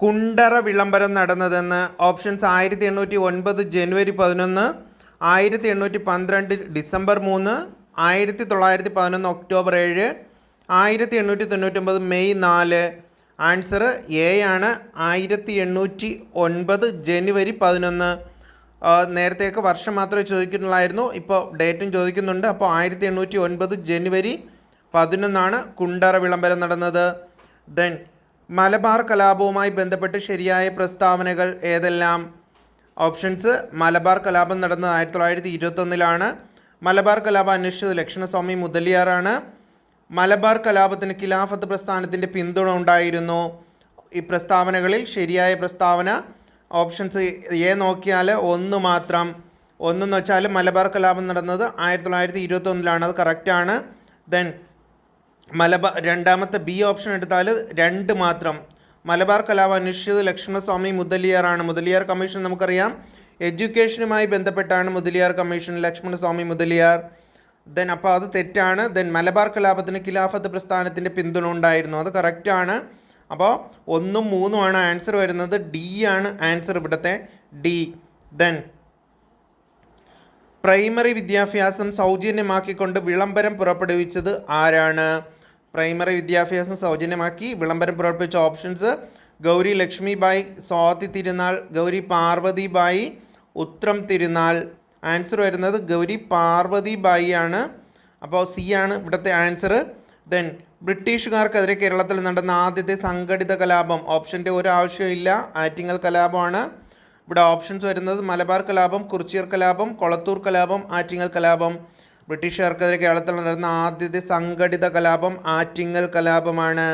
കുണ്ടറ വിളംബരം നടന്നതെന്ന് ഓപ്ഷൻസ് ആയിരത്തി എണ്ണൂറ്റി ഒൻപത് ജനുവരി പതിനൊന്ന് ആയിരത്തി എണ്ണൂറ്റി പന്ത്രണ്ട് ഡിസംബർ മൂന്ന് ആയിരത്തി തൊള്ളായിരത്തി പതിനൊന്ന് ഒക്ടോബർ ഏഴ് ആയിരത്തി എണ്ണൂറ്റി തൊണ്ണൂറ്റൊമ്പത് മെയ് നാല്. ആൻസർ എ ആണ്. ആയിരത്തി എണ്ണൂറ്റി ഒൻപത് ജനുവരി പതിനൊന്ന്. നേരത്തെയൊക്കെ വർഷം മാത്രമേ ചോദിക്കുന്നുള്ളായിരുന്നു. ഇപ്പോൾ ഡേറ്റും ചോദിക്കുന്നുണ്ട്. അപ്പോൾ ആയിരത്തി എണ്ണൂറ്റി ഒൻപത് ജനുവരി പതിനൊന്നാണ് കുണ്ടറ വിളംബരം നടന്നത്. ദെൻ മലബാർ കലാപവുമായി ബന്ധപ്പെട്ട് ശരിയായ പ്രസ്താവനകൾ ഏതെല്ലാം? ഓപ്ഷൻസ് മലബാർ കലാപം നടന്നത് ആയിരത്തി തൊള്ളായിരത്തി ഇരുപത്തൊന്നിലാണ് മലബാർ കലാപം അന്വേഷിച്ചത് ലക്ഷ്മണസ്വാമി മുതലിയാറാണ്. മലബാർ കലാപത്തിന് ഖിലാഫത്ത് പ്രസ്ഥാനത്തിന്റെ പിന്തുണ ഉണ്ടായിരുന്നു. ഈ പ്രസ്താവനകളിൽ ശരിയായ പ്രസ്താവന ഓപ്ഷൻസ് എ നോക്കിയാൽ ഒന്ന് മാത്രം. ഒന്നെന്ന് വെച്ചാൽ മലബാർ കലാപം നടന്നത് ആയിരത്തി തൊള്ളായിരത്തി ഇരുപത്തൊന്നിലാണ് അത് കറക്റ്റാണ് ദെൻ മലബാർ രണ്ടാമത്തെ ബി ഓപ്ഷൻ എടുത്താൽ രണ്ട് മാത്രം. മലബാർ കലാപ അനുഷ്ഠിത ലക്ഷ്മണസ്വാമി മുതലിയാറാണ് മുതലിയാർ കമ്മീഷൻ നമുക്കറിയാം. എഡ്യൂക്കേഷനുമായി ബന്ധപ്പെട്ടാണ് മുതലിയാർ കമ്മീഷൻ ലക്ഷ്മണസ്വാമി മുതലിയാർ. ദെൻ അപ്പോൾ അത് തെറ്റാണ്. ദെൻ മലബാർ കലാപത്തിന് ഖിലാഫത്ത് പ്രസ്ഥാനത്തിന്റെ പിന്തുണ ഉണ്ടായിരുന്നു. അത് കറക്റ്റാണ് അപ്പോൾ ഒന്നും മൂന്നുമാണ് ആൻസർ വരുന്നത്. ഡി ആണ് ആൻസർ ഇവിടുത്തെ ഡി ദെൻ പ്രൈമറി വിദ്യാഭ്യാസം സൗജന്യമാക്കിക്കൊണ്ട് വിളംബരം പുറപ്പെടുവിച്ചത് ആരാണ്? പ്രൈമറി വിദ്യാഭ്യാസം സൗജന്യമാക്കി. വിളംബരം പുറപ്പെടുവിച്ച ഓപ്ഷൻസ്. ഗൗരി ലക്ഷ്മിബായി സ്വാതി തിരുനാൾ ഗൗരി പാർവതിബായി ഉത്രം തിരുനാൾ. ആൻസർ വരുന്നത് ഗൗരി പാർവതിബായി ആണ് അപ്പോൾ സി ആണ് ഇവിടുത്തെ ആൻസർ. ദെൻ ബ്രിട്ടീഷുകാർക്കെതിരെ കേരളത്തിൽ നടന്ന ആദ്യത്തെ സംഘടിത കലാപം. ഓപ്ഷന്റെ ഒരു ആവശ്യമില്ല ആറ്റിങ്ങൽ കലാപമാണ്. ഇവിടെ ഓപ്ഷൻസ് വരുന്നത് മലബാർ കലാപം കുറിച്ചിയർ കലാപം കൊളത്തൂർ കലാപം ആറ്റിങ്ങൽ കലാപം. ബ്രിട്ടീഷുകാർക്കെതിരെ കേരളത്തിൽ നടന്ന ആദ്യത്തെ സംഘടിത കലാപം ആറ്റിങ്ങൽ കലാപമാണ്.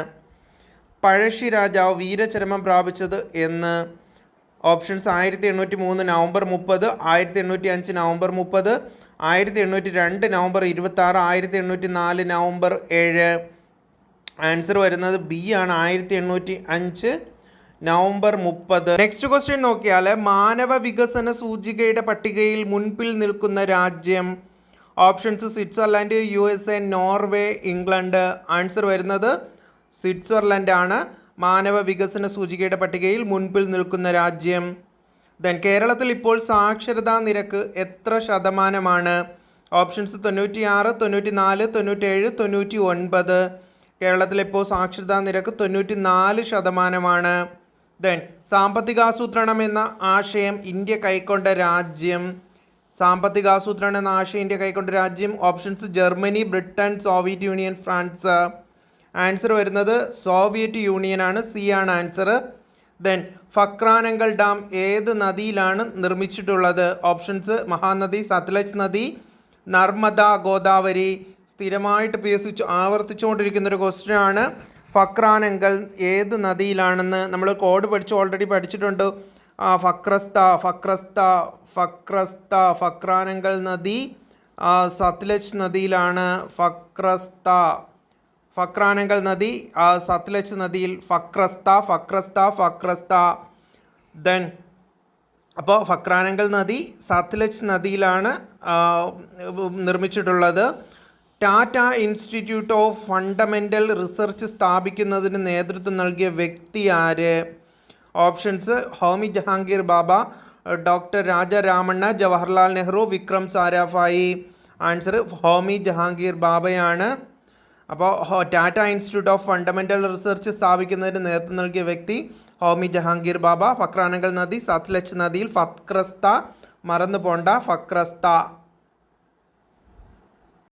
പഴശ്ശി രാജാവ് വീരചരമം പ്രാപിച്ചത് എന്ന് ഓപ്ഷൻസ് ആയിരത്തി എണ്ണൂറ്റി മൂന്ന് നവംബർ മുപ്പത് ആയിരത്തി എണ്ണൂറ്റി അഞ്ച് നവംബർ മുപ്പത് ആയിരത്തി എണ്ണൂറ്റി രണ്ട് നവംബർ ഇരുപത്തി ആറ് ആയിരത്തി എണ്ണൂറ്റി നാല് നവംബർ ഏഴ്. ആൻസർ വരുന്നത് ബി ആണ്. ആയിരത്തി എണ്ണൂറ്റി അഞ്ച് നവംബർ മുപ്പത്. നെക്സ്റ്റ് ക്വസ്റ്റ്യൻ നോക്കിയാൽ മാനവ വികസന സൂചികയുടെ പട്ടികയിൽ മുൻപിൽ നിൽക്കുന്ന രാജ്യം options Switzerland U S A Norway England. Answer വരുന്നത് സ്വിറ്റ്സർലൻഡ് ആണ് മാനവ വികസന സൂചികയുടെ പട്ടികയിൽ മുൻപിൽ നിൽക്കുന്ന രാജ്യം. ദെൻ കേരളത്തിൽ ഇപ്പോൾ സാക്ഷരതാ നിരക്ക് എത്ര ശതമാനമാണ്? ഓപ്ഷൻസ് തൊണ്ണൂറ്റി ആറ് തൊണ്ണൂറ്റി നാല് തൊണ്ണൂറ്റേഴ് തൊണ്ണൂറ്റി ഒൻപത് കേരളത്തിലിപ്പോൾ സാക്ഷരതാ നിരക്ക് തൊണ്ണൂറ്റി നാല് ശതമാനമാണ്. ദെൻ സാമ്പത്തികാസൂത്രണം എന്ന ആശയം ഇന്ത്യ കൈക്കൊണ്ട രാജ്യം. സാമ്പത്തികാസൂത്രണം എന്ന ആശയം ഇന്ത്യ കൈക്കൊണ്ട രാജ്യം. Options Germany Britain Soviet Union France. Answer വരുന്നത് സോവിയറ്റ് യൂണിയൻ ആണ്. സി ആണ് ആൻസർ ദെൻ ഫക്രാനങ്കൽ ഡാം ഏത് നദിയിലാണ് നിർമ്മിച്ചിട്ടുള്ളത്? ഓപ്ഷൻസ് മഹാനദി സത്ലജ് നദി നർമ്മദ ഗോദാവരി. സ്ഥിരമായിട്ട് പി എസ് ആവർത്തിച്ചുകൊണ്ടിരിക്കുന്ന ഒരു ക്വസ്റ്റ്യൻ ആണ്. ഫക്രാനങ്കൽ ഏത് നദിയിലാണെന്ന് നമ്മൾ കോഡ് പഠിച്ച് ഓൾറെഡി പഠിച്ചിട്ടുണ്ട്. ഫക്രസ്ത ഫക്രസ്ത ഫക്രസ്ത ഫക്രാനങ്കൽ നദി സത്ലജ് നദിയിലാണ് ഫക്രസ്ത. ഫക്രാനങ്കൽ നദി സത്ലജ് നദിയിൽ ഫക്രസ്ത ഫക്രസ്ത ഫക്രസ്ത. ദെൻ അപ്പോൾ ഫക്രാനങ്കൽ നദി സത്ലജ് നദിയിലാണ് നിർമ്മിച്ചിട്ടുള്ളത്. Tata institute of fundamental research സ്ഥാപിക്കുന്നതിന് നേതൃത്വം നൽകിയ വ്യക്തി ആര്? Options. Homi Jehangir Bhabha doctor Raja Ramanna Jawaharlal Nehru Vikram Sarabhai answer Homi Jehangir ബാബയാണ്. അപ്പോൾ Tata institute of fundamental research സ്ഥാപിക്കുന്നതിന് നേതൃത്വം നൽകിയ വ്യക്തി ഹോമി ജഹാംഗീർ ബാബ. ഫക്രാനങ്കൽ നദി സത്ലജ് നദിയിൽ ഫക്രസ്ത മറന്നു പോണ്ട ഫക്രസ്ത.